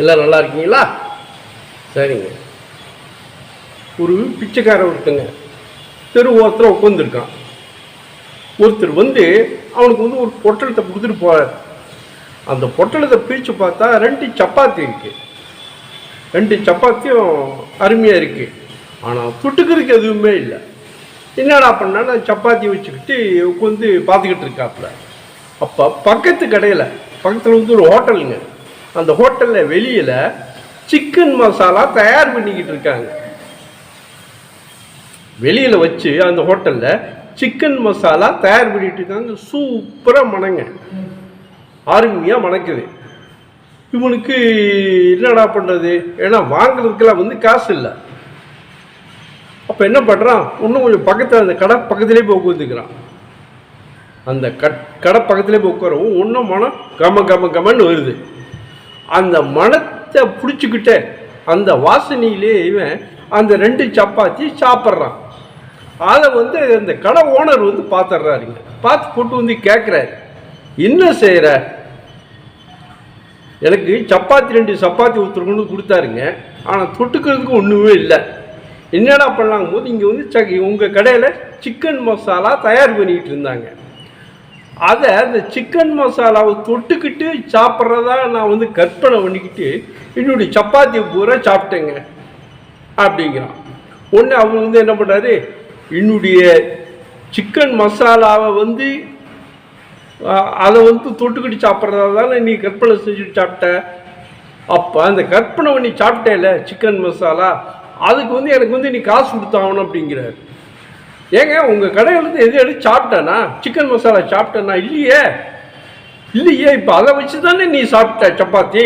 எல்லாம் நல்லா இருக்கீங்களா? சரிங்க. ஒரு பிச்சைக்கார ஒருத்தங்க தெரு ஓரத்தில் உட்காந்துருக்கான் ஒருத்தர் வந்து அவனுக்கு வந்து ஒரு பொட்டலத்தை கொடுத்துட்டு போறார். அந்த பொட்டலத்தை பிரித்து பார்த்தா ரெண்டு சப்பாத்தி இருக்குது ரெண்டு சப்பாத்தியும் அருமையாக இருக்குது ஆனால் துட்டுக்கிறதுக்கு எதுவுமே இல்லை. என்னடா பண்ணா நான் சப்பாத்தி வச்சுக்கிட்டு உட்காந்து பார்த்துக்கிட்டு இருக்காப்புல. அப்போ பக்கத்து கடையில் பக்கத்தில் வந்து ஒரு ஹோட்டலுங்க. அந்த ஹோட்டலில் வெளியில் சிக்கன் மசாலா தயார் பண்ணிக்கிட்டு இருக்காங்க. வெளியில் வச்சு அந்த ஹோட்டலில் சிக்கன் மசாலா தயார் பண்ணிட்டு இருக்காங்க. சூப்பராக மணங்க. அருமையாக மணக்குது. இவனுக்கு என்னடா பண்ணுறது ஏன்னா வாங்குறதுக்கெல்லாம் வந்து காசு இல்லை. அப்போ என்ன பண்ணுறான் இன்னும் கொஞ்சம் பக்கத்தில் அந்த கடை பக்கத்துலேயே போய் உட்காந்துக்கிறான் அந்த கட் கடை பக்கத்துலேயே போய் உட்காரவும் இன்னும் மனம் கம கம கமன்னு வருது. அந்த மனத்தை பிடிச்சிக்கிட்டே அந்த வாசனையிலே இவன் அந்த ரெண்டு சப்பாத்தி சாப்பிட்றான். அதை வந்து அந்த கடை ஓனர் வந்து பார்த்துட்றாருங்க பார்த்து போட்டு வந்து கேட்குறாரு என்ன செய்கிற எனக்கு சப்பாத்தி ரெண்டு சப்பாத்தி ஒருத்தர் கொடுத்தாருங்க. ஆனால் தொட்டுக்கிறதுக்கு ஒன்றுமே இல்லை. என்னடா பண்ணலாங்கும் போது இங்கே வந்து ச உங்கள் கடையில் சிக்கன் மசாலா தயார் பண்ணிக்கிட்டு இருந்தாங்க. அதை அந்த சிக்கன் மசாலாவை தொட்டுக்கிட்டு சாப்பிட்றதா நான் வந்து கற்பனை பண்ணிக்கிட்டு என்னுடைய சப்பாத்தியை பூரா சாப்பிட்டேங்க. அப்படிங்கிறான். ஒன்று அவங்க வந்து என்ன பண்ணுறாரு என்னுடைய சிக்கன் மசாலாவை வந்து அதை வந்து தொட்டுக்கிட்டு சாப்பிட்றதா தானே நீ கற்பனை செஞ்சுட்டு சாப்பிட்ட? அப்போ அந்த கற்பனை பண்ணி சாப்பிட்டேல சிக்கன் மசாலா அதுக்கு வந்து எனக்கு வந்து நீ காசு கொடுத்தாகணும் அப்படிங்கிறாரு. ஏங்க உங்கள் கடையிலேருந்து எது எடுத்து சாப்பிட்டேனா சிக்கன் மசாலா சாப்பிட்டேனா இல்லையே? இல்லையே இப்போ அதை வச்சு தானே நீ சாப்பிட்ட சப்பாத்தி?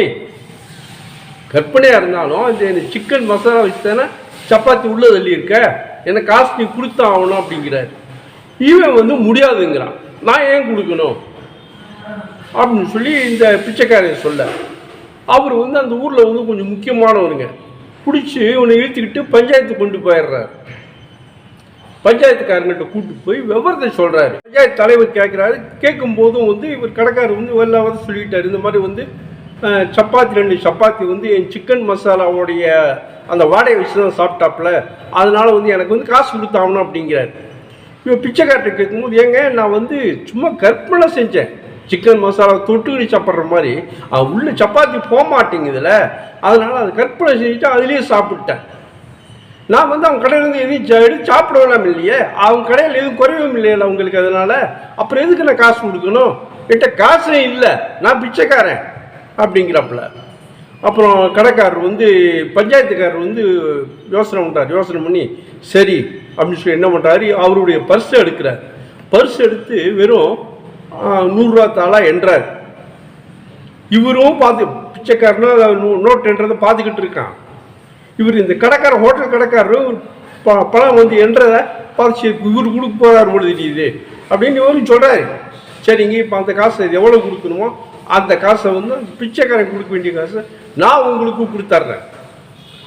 கற்பனையாக இருந்தாலும் இந்த சிக்கன் மசாலா வச்சு தானே சப்பாத்தி உள்ளே தள்ளி இருக்க எனக்கு காசு நீ கொடுத்தா ஆகணும் அப்படிங்கிறாரு. இவன் வந்து முடியாதுங்கிறான். நான் ஏன் கொடுக்கணும்? அப்படின்னு சொல்லி இந்த பிச்சைக்காரன் சொல்ல. அவர் வந்து அந்த ஊரில் வந்து கொஞ்சம் முக்கியமானவருங்க. பிடிச்சி இவனை இழுத்துக்கிட்டு பஞ்சாயத்து கொண்டு போயிடுறாரு. பஞ்சாயத்துக்காரங்கிட்ட கூட்டு போய் விவரத்தை சொல்றாரு. பஞ்சாயத்து தலைவர் கேட்குறாரு கேட்கும் போதும் வந்து இவர் கடைக்காரர் வந்து எல்லாவது சொல்லிட்டாரு. இந்த மாதிரி வந்து சப்பாத்தி ரெண்டு சப்பாத்தி வந்து என் சிக்கன் மசாலாவுடைய அந்த வாடகை வச்சு தான் சாப்பிட்டாப்புல. அதனால வந்து எனக்கு வந்து காசு கொடுத்தாகணும் அப்படிங்கிறாரு. இப்போ பிச்சைக்கார்ட்ட கேட்கும்போது ஏங்க நான் வந்து சும்மா கற்பனை செஞ்சேன். சிக்கன் மசாலா தொட்டுக்கிட்டு சாப்பிட்ற மாதிரி. உள்ள சப்பாத்தி போக மாட்டேங்குதுல. அதனால அது கற்பனை செஞ்சுட்டு அதுலேயே சாப்பிட்டேன் நான் வந்து அவங்க கடையில் இருந்து எடுத்து சாப்பிடலாம் இல்லையே. அவங்க கடையில் எதுவும் குறைவும் இல்லையில உங்களுக்கு அதனால. அப்புறம் எதுக்கு நான் காசு கொடுக்கணும்? என்கிட்ட காசே இல்லை. நான் பிச்சைக்காரன் அப்படிங்கிறப்பல. அப்புறம் கடைக்காரர் வந்து பஞ்சாயத்துக்காரர் வந்து யோசனை பண்ணுறார் யோசனை பண்ணி சரி அப்படின்னு சொல்லி என்ன பண்ணுறாரு அவருடைய பர்ஸ் எடுக்கிறார். பர்ஸ் எடுத்து வெறும் நூறுரூவா தாளாக என்றார். இவரும் பார்த்து பிச்சைக்காரனா நோட் நோட்டுன்றதை பார்த்துக்கிட்டு இருக்கான். இவர் இந்த கடைக்கார ஹோட்டல் கடைக்காரரு ப- பணம் வந்து என்றதை பார்த்து இவர் இவரு கொடுக்க போகிறார் போல தெரியுது. அப்படின்னு இவரும் சொல்கிறாரு சரிங்க இப்போ அந்த காசை இது எவ்வளோ கொடுக்கணுமோ அந்த காசை வந்து பிச்சைக்காரன் கொடுக்க வேண்டிய காசை நான் உங்களுக்கு கொடுத்துட்றேன்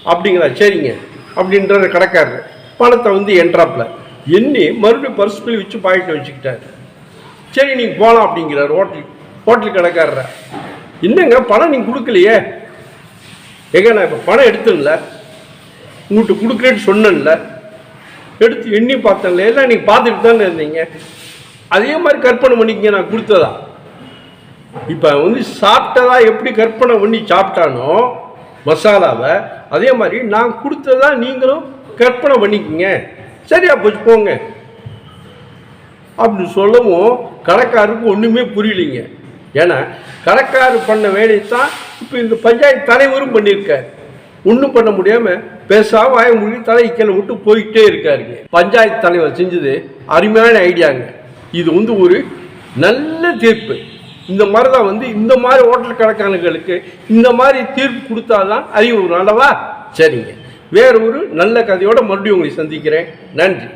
அப்படிங்களா? சரிங்க. அப்படின்ற கடைக்காரர். பணத்தை வந்து என்றாப்பில். எண்ணி மறுபடியும் பர்சுக்குள்ளே வச்சு பாக்கெட்டில் வச்சுக்கிட்டாரு. சரி நீங்கள் போகலாம் அப்படிங்கிறார் ஹோட்டல் ஹோட்டல் கடைக்காரரை. என்னங்க பணம் நீங்கள் கொடுக்கலையே? ஏங்க நான் இப்போ பணம் எடுத்தேன்ல. உங்கள்கிட்ட கொடுக்குறேன்னு சொன்னேன்ல. எடுத்து எண்ணி பார்த்தேன்ல. எல்லாம் நீங்கள் பார்த்துட்டு தானே இருந்தீங்க. அதே மாதிரி கற்பனை பண்ணிக்கங்க நான் கொடுத்ததா? இப்போ வந்து சாப்பிட்டதா எப்படி கற்பனை பண்ணி சாப்பிட்டானோ மசாலாவை அதே மாதிரி நான் கொடுத்ததா நீங்களும் கற்பனை பண்ணிக்கங்க. சரியா போச்சு போங்க. அப்படின்னு சொல்லவும் கடைக்காரருக்கு ஒன்றுமே புரியலைங்க. ஏன்னா கடைக்காரர் பண்ண வேலையை தான் இப்போ இந்த பஞ்சாயத்து தலைவரும் பண்ணியிருக்கார். ஒன்றும் பண்ண முடியாமல் பேசாம வாய மூடி தலையை கீழே விட்டு போயிட்டே இருக்காருங்க. பஞ்சாயத்து தலைவர் செஞ்சது அருமையான ஐடியாங்க. இது வந்து ஒரு நல்ல தீர்ப்பு. இந்த மாதிரி தான் வந்து இந்த மாதிரி ஹோட்டல் கடைக்காரர்களுக்கு இந்த மாதிரி தீர்ப்பு கொடுத்தாதான் அறிவு வரும் அல்லவா? சரிங்க. வேற ஒரு நல்ல கதையோட மறுபடியும் உங்களை சந்திக்கிறேன். நன்றி.